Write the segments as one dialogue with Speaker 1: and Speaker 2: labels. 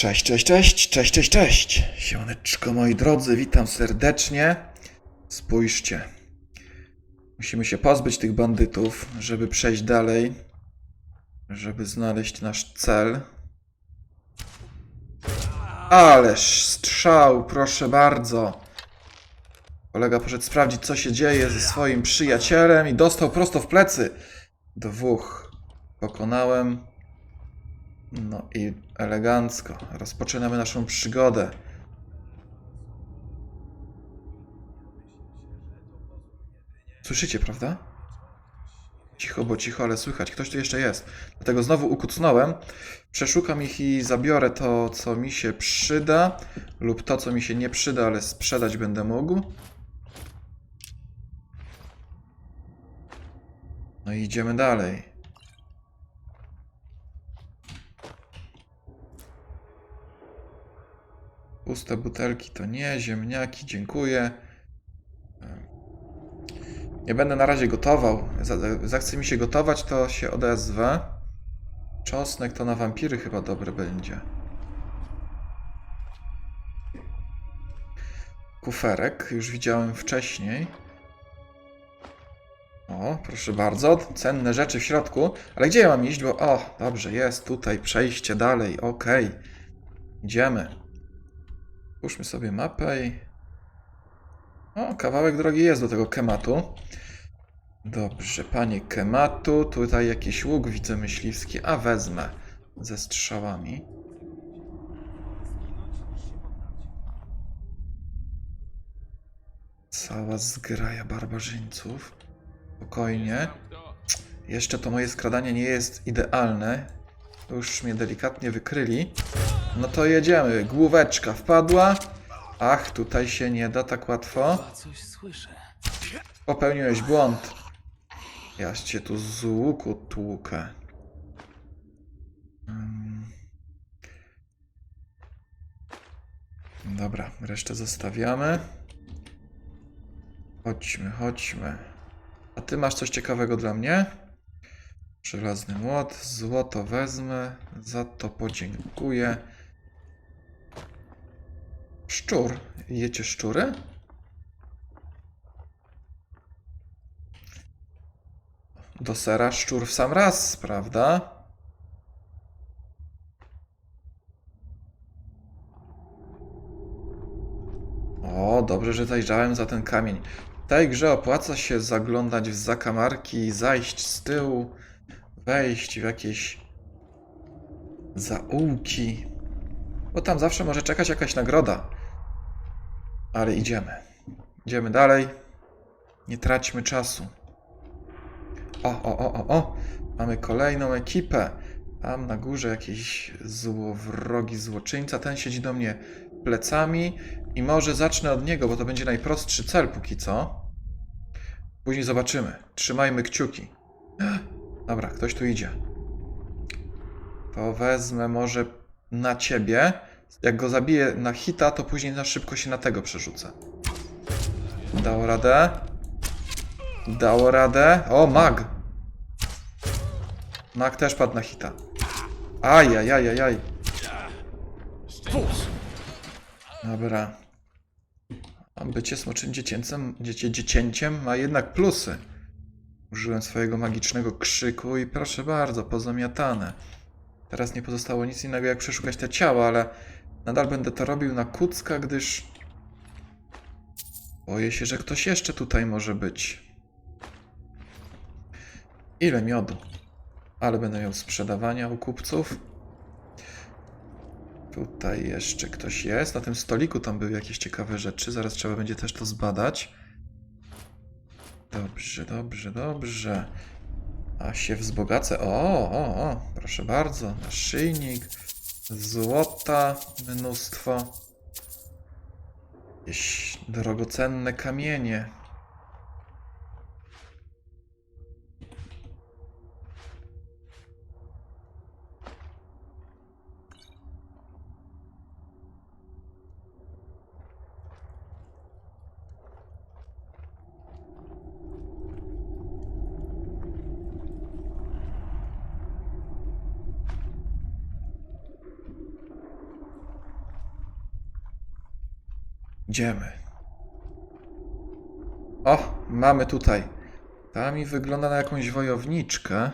Speaker 1: Cześć, cześć, cześć, cześć, cześć, cześć. Siemaneczko, moi drodzy, witam serdecznie. Spójrzcie. Musimy się pozbyć tych bandytów, żeby przejść dalej. Żeby znaleźć nasz cel. Ależ strzał, proszę bardzo. Kolega poszedł sprawdzić, co się dzieje ze swoim przyjacielem i dostał prosto w plecy. Dwóch pokonałem. No i elegancko. Rozpoczynamy naszą przygodę. Słyszycie, prawda? Cicho, bo cicho, ale słychać. Ktoś tu jeszcze jest. Dlatego znowu ukucnąłem. Przeszukam ich i zabiorę to, co mi się przyda, lub to, co mi się nie przyda, ale sprzedać będę mógł. No i idziemy dalej. Puste butelki to nie, ziemniaki, dziękuję. Nie będę na razie gotował. Za- Zachce mi się gotować, to się odezwę. Czosnek to na wampiry chyba dobre będzie. Kuferek, już widziałem wcześniej. O, proszę bardzo, cenne rzeczy w środku. Ale gdzie ja mam iść? Bo, o, dobrze, jest tutaj przejście dalej, okej. Idziemy. Puszczmy sobie mapę i... O, kawałek drogi jest do tego kematu. Dobrze, panie kematu, tutaj jakiś łuk widzę myśliwski, a wezmę ze strzałami. Cała zgraja barbarzyńców. Spokojnie. Jeszcze to moje skradanie nie jest idealne. Już mnie delikatnie wykryli. No to jedziemy. Główeczka wpadła. Ach, tutaj się nie da tak łatwo. Popełniłeś błąd. Ja cię tu z łuku tłukę. Mm. Dobra, resztę zostawiamy. Chodźmy, chodźmy. A ty masz coś ciekawego dla mnie? Żelazny młot, złoto wezmę, za to podziękuję. Szczur. Jecie szczury? Do sera szczur w sam raz, prawda? O, dobrze, że zajrzałem za ten kamień. W tej grze opłaca się zaglądać w zakamarki, zajść z tyłu, wejść w jakieś zaułki, bo tam zawsze może czekać jakaś nagroda. Ale idziemy. Idziemy dalej. Nie traćmy czasu. O, o, o, o, o! Mamy kolejną ekipę. Tam na górze jakiś złowrogi złoczyńca. Ten siedzi do mnie plecami i może zacznę od niego, bo to będzie najprostszy cel póki co. Później zobaczymy. Trzymajmy kciuki. Dobra, ktoś tu idzie. To wezmę może na ciebie. Jak go zabiję na hita, to później na szybko się na tego przerzucę. Dało radę. Dało radę. O, mag! Mag też padł na hita. Ajajajajaj. Dobra. A bycie smoczym dziecięcem, dziecię, dziecięciem ma jednak plusy. Użyłem swojego magicznego krzyku i proszę bardzo, pozamiatane. Teraz nie pozostało nic innego jak przeszukać te ciała, ale nadal będę to robił na kucka, gdyż boję się, że ktoś jeszcze tutaj może być. Ile miodu? Ale będę miał sprzedawania u kupców. Tutaj jeszcze ktoś jest. Na tym stoliku tam były jakieś ciekawe rzeczy. Zaraz trzeba będzie też to zbadać. Dobrze, dobrze, dobrze. A się wzbogacę. O, o, o, proszę bardzo. Naszyjnik, złota, mnóstwo. Jakieś drogocenne kamienie. Idziemy. O, mamy tutaj. Ta mi wygląda na jakąś wojowniczkę.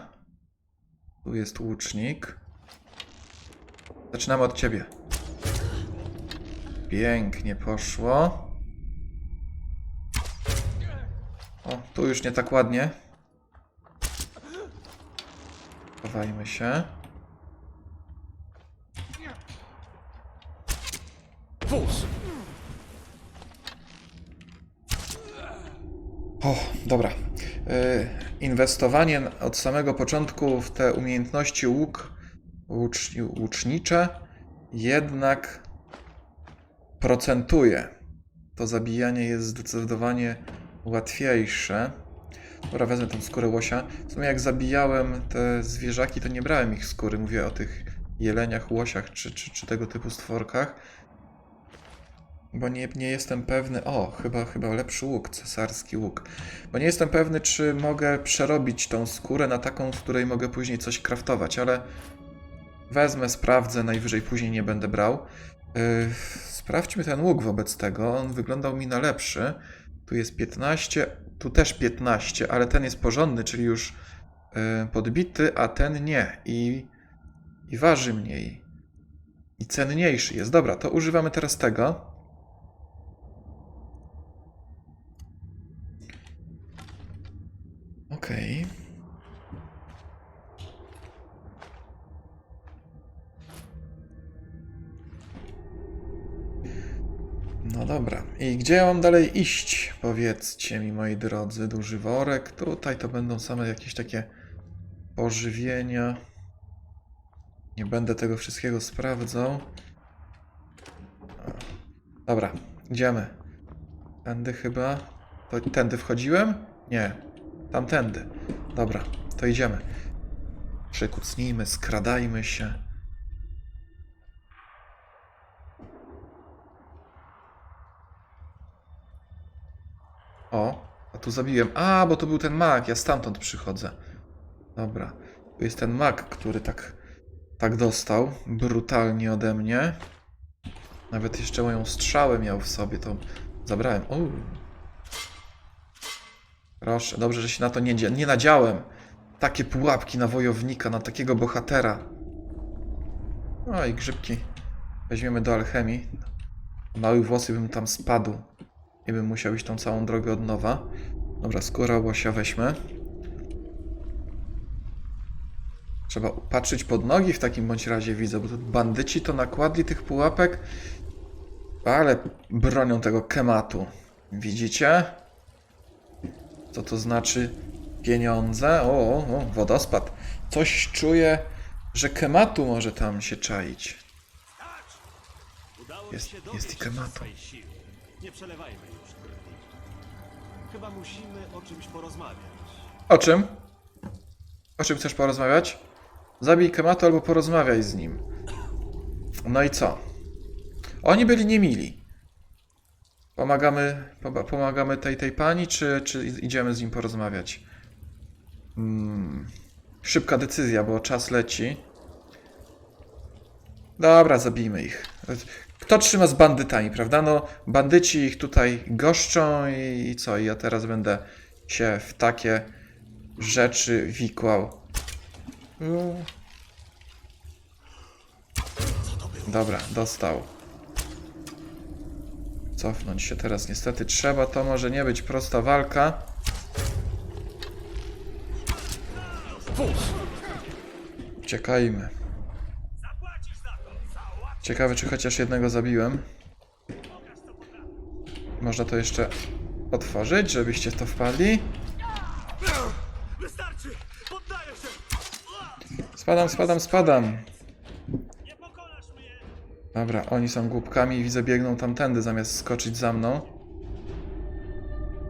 Speaker 1: Tu jest łucznik. Zaczynamy od ciebie. Pięknie poszło. O, tu już nie tak ładnie. Chowajmy się. O, dobra. Y, Inwestowanie od samego początku w te umiejętności łuk, łucz, łucznicze jednak procentuje. To zabijanie jest zdecydowanie łatwiejsze. Dobra, wezmę tą skórę łosia. W sumie jak zabijałem te zwierzaki, to nie brałem ich skóry. Mówię o tych jeleniach, łosiach czy, czy, czy tego typu stworkach. Bo nie, nie jestem pewny. O, chyba, chyba lepszy łuk, cesarski łuk. Bo nie jestem pewny, czy mogę przerobić tą skórę na taką, z której mogę później coś kraftować, ale wezmę, sprawdzę, najwyżej później nie będę brał. Yy, sprawdźmy ten łuk wobec tego. On wyglądał mi na lepszy. Tu jest 15, tu też 15, ale ten jest porządny, czyli już yy, podbity, a ten nie. I, I waży mniej. I cenniejszy jest. Dobra, to używamy teraz tego. Okej. No dobra. I gdzie mam dalej iść? Powiedzcie mi, moi drodzy. Duży worek. Tutaj to będą same jakieś takie pożywienia. Nie będę tego wszystkiego sprawdzał. Dobra, idziemy. Tędy chyba. To tędy wchodziłem? Nie. Tamtędy. Dobra, to idziemy. Przykucnijmy, skradajmy się. O, a tu zabiłem. A, bo to był ten mag, ja stamtąd przychodzę. Dobra, tu jest ten mag, który tak, tak dostał brutalnie ode mnie. Nawet jeszcze moją strzałę miał w sobie, to zabrałem. O, Proszę, dobrze, że się na to nie, nie nadziałem. Takie pułapki na wojownika, na takiego bohatera. No i grzybki. Weźmiemy do alchemii. Mały włosy bym tam spadł. I bym musiał iść tą całą drogę od nowa. Dobra, skóra łosia weźmy. Trzeba patrzeć pod nogi w takim bądź razie widzę, bo tu bandyci to nakładli tych pułapek, ale bronią tego kematu. Widzicie? Co to znaczy pieniądze? O, o, wodospad. Coś czuję, że kematu może tam się czaić. Jest- jest i Kematu.
Speaker 2: Nie przelewajmy już. Chyba musimy o czymś porozmawiać.
Speaker 1: O czym? O czym chcesz porozmawiać? Zabij kematu albo porozmawiaj z nim. No i co? Oni byli niemili. Pomagamy, poma- pomagamy tej, tej pani, czy, czy idziemy z nim porozmawiać? Hmm. Szybka decyzja, bo czas leci. Dobra, zabijmy ich. Kto trzyma z bandytami, prawda? No, bandyci ich tutaj goszczą i, i co? I ja teraz będę się w takie rzeczy wikłał. Dobra, dostał. Cofnąć się teraz niestety trzeba. To może nie być prosta walka. Uciekajmy. Ciekawe, czy chociaż jednego zabiłem. Można to jeszcze otworzyć, żebyście w to wpadli. Spadam, spadam, spadam. Dobra, oni są głupkami i widzę biegną tamtędy zamiast skoczyć za mną.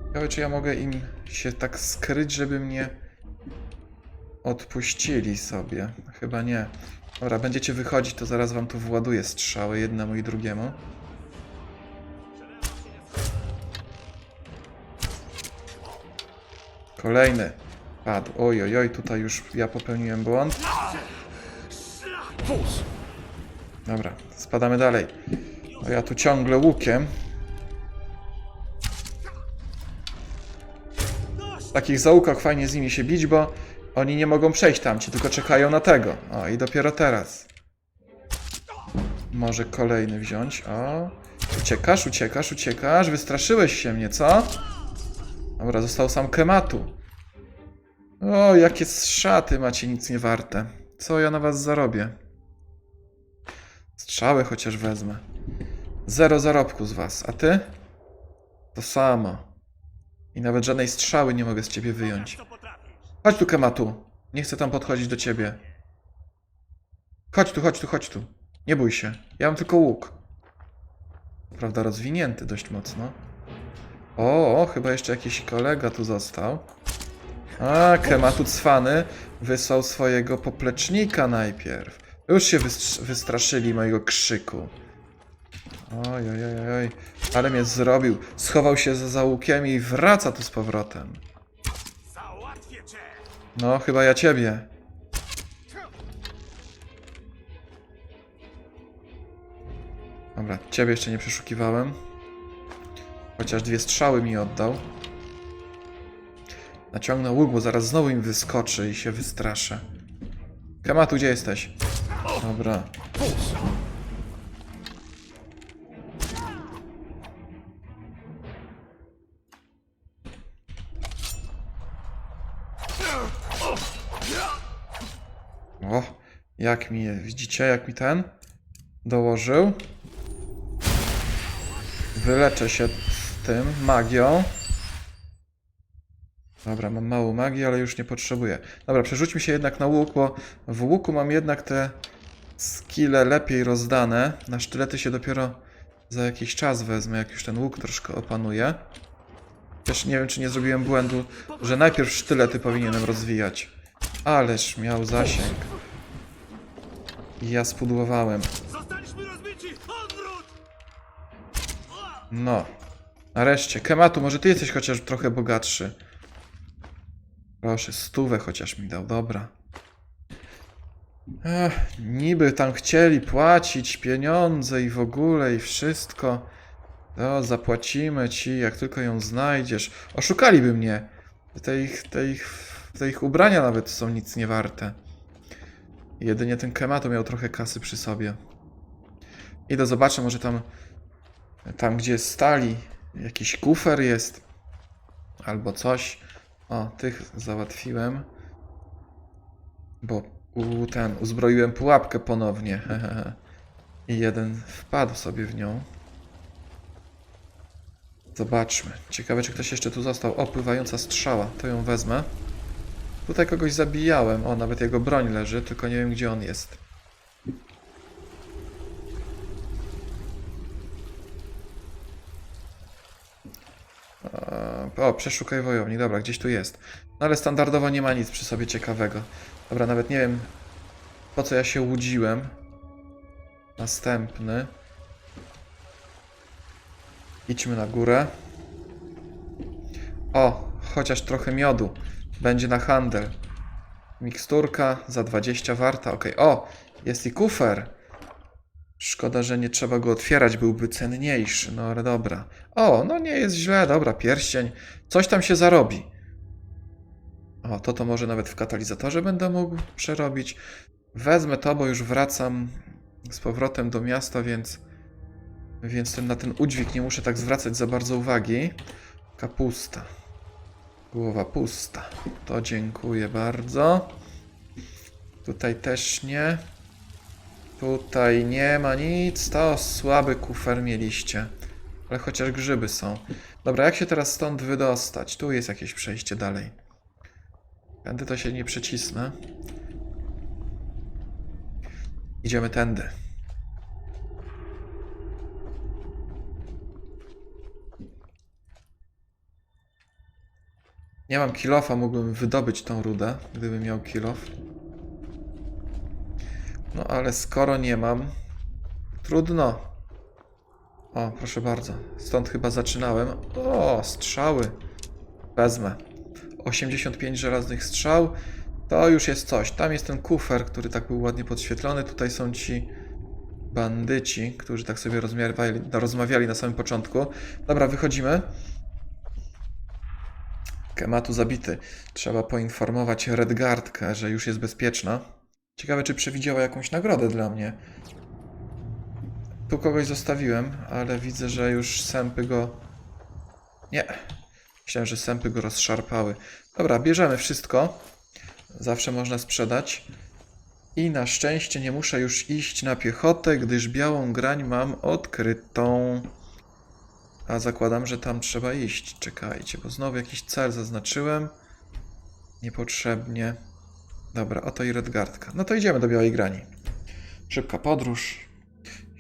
Speaker 1: Ciekawe, czy ja mogę im się tak skryć, żeby mnie odpuścili sobie. Chyba nie. Dobra, będziecie wychodzić, to zaraz wam tu właduję strzały jednemu i drugiemu. Kolejny. Padł. Oj, oj, oj, tutaj już ja popełniłem błąd. Dobra, Spadamy dalej. O, ja tu ciągle łukiem. W takich zaułkach fajnie z nimi się bić, bo oni nie mogą przejść tam, ci tylko czekają na tego. O, i dopiero teraz. Może kolejny wziąć. O. Uciekasz, uciekasz, uciekasz. Wystraszyłeś się mnie, co? Dobra, został sam krematu. O, jakie szaty macie nic nie warte. Co ja na was zarobię? Strzały chociaż wezmę. Zero zarobku z was, a ty? To samo. I nawet żadnej strzały nie mogę z ciebie wyjąć. Chodź tu, Kematu. Nie chcę tam podchodzić do ciebie. Chodź tu, chodź tu, chodź tu. Nie bój się. Ja mam tylko łuk. Prawda, rozwinięty dość mocno. O, o, chyba jeszcze jakiś kolega tu został. A, Kematu cwany wysłał swojego poplecznika najpierw. Już się wystr- wystraszyli mojego krzyku. Oj, oj, oj, oj. Ale mnie zrobił. Schował się za załukiem i wraca tu z powrotem. No, chyba ja ciebie. Dobra, ciebie jeszcze nie przeszukiwałem. Chociaż dwie strzały mi oddał. Naciągnę łuk, bo zaraz znowu im wyskoczy i się wystraszę. Kematu, gdzie jesteś? Dobra. O, jak mi widzicie, jak mi ten dołożył. Wyleczę się z tym magią. Dobra, mam małą magię, ale już nie potrzebuję. Dobra, przerzućmy się jednak na łuk, bo w łuku mam jednak te skille lepiej rozdane. Na sztylety się dopiero za jakiś czas wezmę, jak już ten łuk troszkę opanuje. Też nie wiem, czy nie zrobiłem błędu, że najpierw sztylety powinienem rozwijać. Ależ miał zasięg. I ja spudłowałem. No. Nareszcie. Kematu, może ty jesteś chociaż trochę bogatszy. Proszę, stówę chociaż mi dał, dobra. Ech, niby tam chcieli płacić pieniądze i w ogóle i wszystko. No, zapłacimy ci, jak tylko ją znajdziesz. Oszukaliby mnie. Te ich, te ich, te ich ubrania nawet są nic nie warte. Jedynie ten Kematu miał trochę kasy przy sobie. Idę zobaczę, może tam tam, gdzie stali, jakiś kufer jest. Albo coś. O, tych załatwiłem. Bo u, ten, uzbroiłem pułapkę ponownie. I jeden wpadł sobie w nią. Zobaczmy. Ciekawe, czy ktoś jeszcze tu został. O, pływająca strzała. To ją wezmę. Tutaj kogoś zabijałem. O, nawet jego broń leży, tylko nie wiem, gdzie on jest. O, przeszukaj wojownik. Dobra, gdzieś tu jest. No ale standardowo nie ma nic przy sobie ciekawego. Dobra, nawet nie wiem po co ja się łudziłem. Następny. Idźmy na górę. O, chociaż trochę miodu. Będzie na handel. Miksturka za 20 warta. Ok. O, jest i kufer. Szkoda, że nie trzeba go otwierać, byłby cenniejszy. No ale dobra. O, no nie jest źle, dobra, pierścień. Coś tam się zarobi. O, to to może nawet w katalizatorze będę mógł przerobić. Wezmę to, bo już wracam z powrotem do miasta, więc, więc ten, na ten udźwig nie muszę tak zwracać za bardzo uwagi. Kapusta. Głowa pusta. To dziękuję bardzo. Tutaj też nie. Tutaj nie ma nic. To słaby kufer mieliście. Ale chociaż grzyby są. Dobra, jak się teraz stąd wydostać? Tu jest jakieś przejście dalej. Tędy to się nie przecisnę. Idziemy tędy. Nie mam kilofa, mógłbym wydobyć tą rudę, gdybym miał kilof. No ale skoro nie mam, trudno. O, proszę bardzo. Stąd chyba zaczynałem. O, strzały. Wezmę. 85 żelaznych strzał. To już jest coś. Tam jest ten kufer, który tak był ładnie podświetlony. Tutaj są ci bandyci, którzy tak sobie rozmawiali, rozmawiali na samym początku. Dobra, wychodzimy. Kematu zabity. Trzeba poinformować Redgardkę, że już jest bezpieczna. Ciekawe, czy przewidziała jakąś nagrodę dla mnie. Tu kogoś zostawiłem, ale widzę, że już sępy go... Nie. Myślałem, że sępy go rozszarpały. Dobra, bierzemy wszystko. Zawsze można sprzedać. I na szczęście nie muszę już iść na piechotę, gdyż białą grań mam odkrytą. A zakładam, że tam trzeba iść. Czekajcie, bo znowu jakiś cel zaznaczyłem. Niepotrzebnie. Dobra, oto i Redgardka. No to idziemy do Białej Grani. Szybka podróż.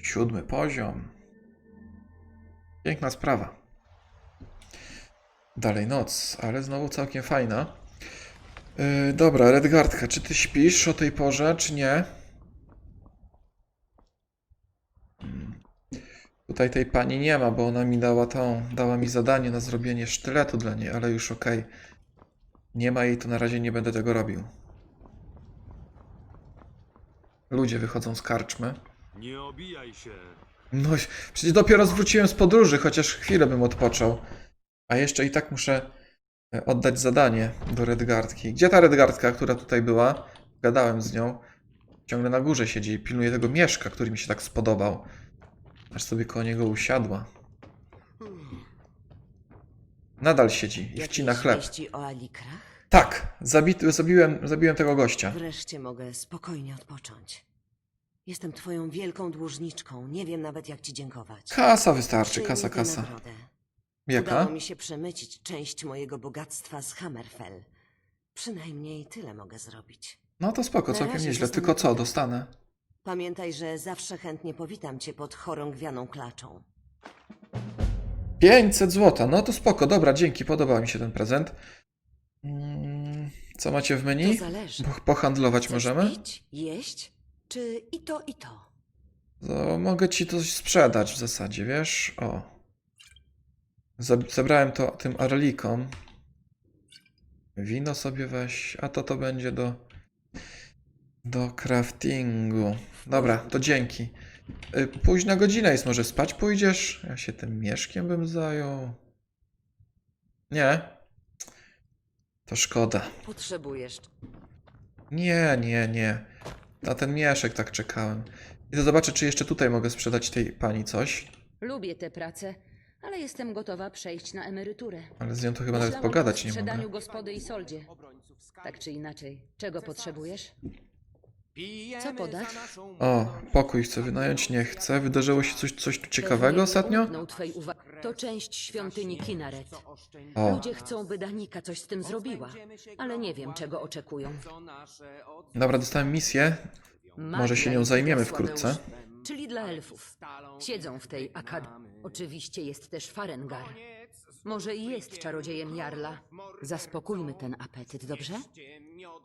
Speaker 1: Siódmy poziom. Piękna sprawa. Dalej noc, ale znowu całkiem fajna. Yy, dobra, Redgardka, czy ty śpisz o tej porze, czy nie? Hmm. Tutaj tej pani nie ma, bo ona mi dała tą, dała mi zadanie na zrobienie sztyletu dla niej, ale już okej. Nie ma jej, to na razie nie będę tego robił. Ludzie wychodzą z karczmy.
Speaker 3: Nie obijaj się.
Speaker 1: No, przecież dopiero zwróciłem z podróży, chociaż chwilę bym odpoczął. A jeszcze i tak muszę e, oddać zadanie do Redgardki. Gdzie ta Redgardka, która tutaj była? Gadałem z nią. Ciągle na górze siedzi i pilnuje tego mieszka, który mi się tak spodobał. Aż sobie koło niego usiadła. Nadal siedzi i wcina chleb.
Speaker 4: o Alikrach?
Speaker 1: Tak, zabity, zabiłem, zabiłem tego gościa.
Speaker 4: Wreszcie mogę spokojnie odpocząć. Jestem twoją wielką dłużniczką. Nie wiem nawet jak ci dziękować.
Speaker 1: Kasa wystarczy,
Speaker 4: Przyjmij
Speaker 1: kasa,
Speaker 4: tę
Speaker 1: kasa.
Speaker 4: nagrodę.
Speaker 1: Jaka?
Speaker 4: Udało mi się przemycić część mojego bogactwa z Hammerfell. Przynajmniej tyle mogę zrobić.
Speaker 1: No to spoko,
Speaker 4: Na
Speaker 1: całkiem
Speaker 4: razie
Speaker 1: nieźle.
Speaker 4: zostanę
Speaker 1: Tylko co,
Speaker 4: tutaj.
Speaker 1: dostanę?
Speaker 4: Pamiętaj, że zawsze chętnie powitam cię pod chorągwianą klaczą.
Speaker 1: 500 złota, no to spoko, dobra, dzięki, podoba mi się ten prezent. Mm, Co macie w
Speaker 4: To
Speaker 1: menu?
Speaker 4: zależy.
Speaker 1: Po- Pohandlować
Speaker 4: Chcesz
Speaker 1: możemy?
Speaker 4: pić, jeść, czy i to, i to?
Speaker 1: To mogę ci coś sprzedać w zasadzie, wiesz? O. Zab- Zebrałem to tym arlikom. Wino sobie weź, a to to będzie do do craftingu. Dobra, to dzięki. Y, Późna godzina jest, może spać pójdziesz? Ja się tym mieszkiem bym zajął. Nie. To szkoda.
Speaker 4: Potrzebujesz.
Speaker 1: Nie, nie, nie. Na ten mieszek tak czekałem. I to zobaczę, czy jeszcze tutaj mogę sprzedać tej pani coś.
Speaker 5: Lubię tę pracę, ale jestem gotowa przejść na emeryturę.
Speaker 1: Ale z nią to chyba nawet
Speaker 5: Myślałam
Speaker 1: pogadać nie
Speaker 5: sprzedaniu
Speaker 1: mogę.
Speaker 5: gospody i soldzie. Tak czy inaczej, czego potrzebujesz? Co podasz?
Speaker 1: O, pokój chcę wynająć, nie chcę. Wydarzyło się coś, coś tu ciekawego ostatnio?
Speaker 5: umknął twej uwagi. To część świątyni Kinaret.
Speaker 1: O,
Speaker 5: Ludzie chcą, by Danika coś z tym zrobiła, ale nie wiem, czego oczekują.
Speaker 1: dobra, dostałem misję. Może się nią zajmiemy wkrótce.
Speaker 5: Czyli dla elfów. Siedzą w tej akademii. Oczywiście jest też Farengar. Może i jest czarodziejem Jarla. Zaspokójmy ten apetyt, dobrze?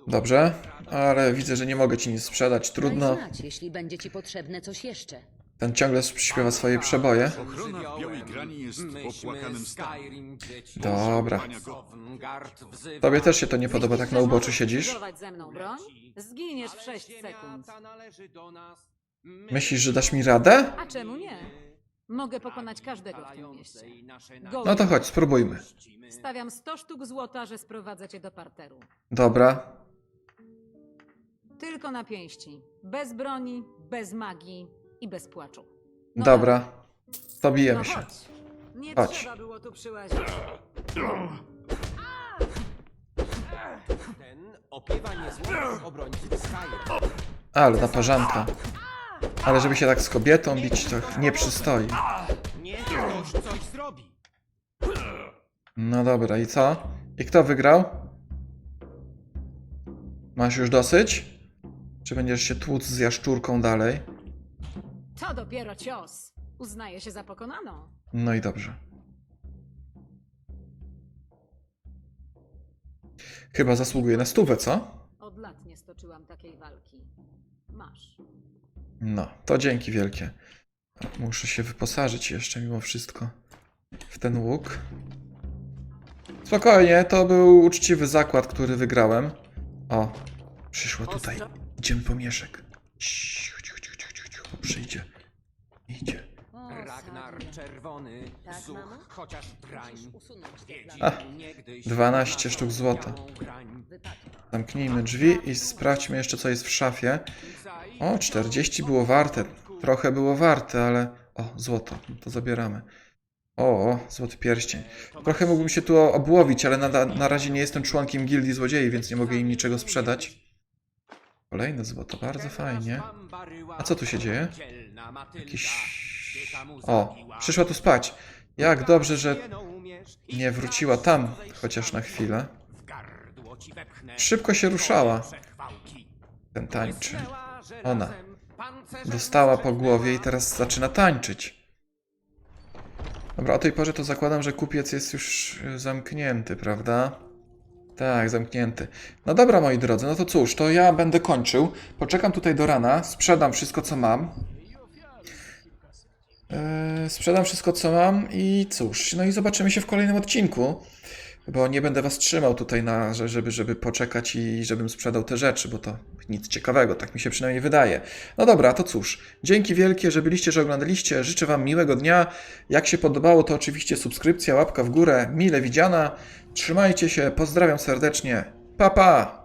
Speaker 1: Dobrze, ale widzę, że nie mogę ci nic sprzedać. Trudno.
Speaker 5: Daj znać, jeśli będzie ci potrzebne coś jeszcze.
Speaker 1: Ten ciągle śpiewa swoje przeboje.
Speaker 3: Ochrona w Białej Grani jest w opłakanym stanie.
Speaker 1: Dobra. Tobie też się to nie podoba, tak na uboczu siedzisz?
Speaker 6: Zbudować ze mną broń? Zginiesz w 6 sekund.
Speaker 1: Myślisz, że dasz mi radę?
Speaker 6: A czemu nie? Mogę pokonać każdego w tym mieście. Gołym.
Speaker 1: No to chodź, spróbujmy.
Speaker 6: Stawiam 100 sztuk złota, że sprowadzę cię do parteru.
Speaker 1: Dobra.
Speaker 6: Tylko na pięści. Bez broni, bez magii i bez płaczu. No
Speaker 1: Dobra. To
Speaker 6: No
Speaker 1: bijemy się.
Speaker 6: chodź. Nie
Speaker 1: Chodź.
Speaker 6: trzeba było tu przyłazić.
Speaker 2: Ten opiewa Skyrim.
Speaker 1: Ale naparzanka. Ale żeby się tak z kobietą bić, to nie przystoi.
Speaker 2: Ktoś coś zrobi.
Speaker 1: No dobra, i co? I kto wygrał? Masz już dosyć? Czy będziesz się tłuc z jaszczurką dalej?
Speaker 6: To dopiero cios. Uznaję się za pokonaną.
Speaker 1: No i dobrze. Chyba zasługuje na stówę, co?
Speaker 6: Od lat nie stoczyłam takiej walki. Masz.
Speaker 1: No, to dzięki wielkie. Muszę się wyposażyć jeszcze mimo wszystko w ten łuk. Spokojnie, to był uczciwy zakład, który wygrałem. O, przyszło tutaj. Idziemy po mieszek. Cicho, cicho, cicho, cicho, cicho. Przyjdzie. Idzie.
Speaker 5: O,
Speaker 7: Kanar czerwony,
Speaker 4: Tak,
Speaker 7: zuch,
Speaker 4: mamo?
Speaker 7: chociaż drań.
Speaker 1: A,
Speaker 7: Niegdyś
Speaker 1: 12
Speaker 7: na
Speaker 1: sztuk złota.
Speaker 7: białą grań.
Speaker 1: Zamknijmy drzwi i sprawdźmy jeszcze, co jest w szafie. O, 40 było warte. Trochę było warte, ale... O, złoto. To zabieramy. O, złoty pierścień. Trochę mógłbym się tu obłowić, ale na, na razie nie jestem członkiem gildii złodziei, więc nie mogę im niczego sprzedać. Kolejne złoto, bardzo fajnie. A co tu się dzieje? Jakiś... O, przyszła tu spać. Jak dobrze, że nie wróciła tam, chociaż na chwilę. Szybko się ruszała. Ten tańczy. Ona. Dostała po głowie i teraz zaczyna tańczyć. Dobra, o tej porze to zakładam, że kupiec jest już y, zamknięty, prawda? Tak, zamknięty. No dobra, moi drodzy, no to cóż, to ja będę kończył. Poczekam tutaj do rana, sprzedam wszystko, co mam. Eee, sprzedam wszystko, co mam i cóż, no i zobaczymy się w kolejnym odcinku. Bo nie będę was trzymał tutaj na, że- żeby, żeby poczekać i żebym sprzedał te rzeczy, bo to nic ciekawego, tak mi się przynajmniej wydaje. No dobra, to cóż, dzięki wielkie, że byliście, że oglądaliście. Życzę wam miłego dnia. Jak się podobało, to oczywiście subskrypcja, łapka w górę, mile widziana. Trzymajcie się, pozdrawiam serdecznie. Pa pa!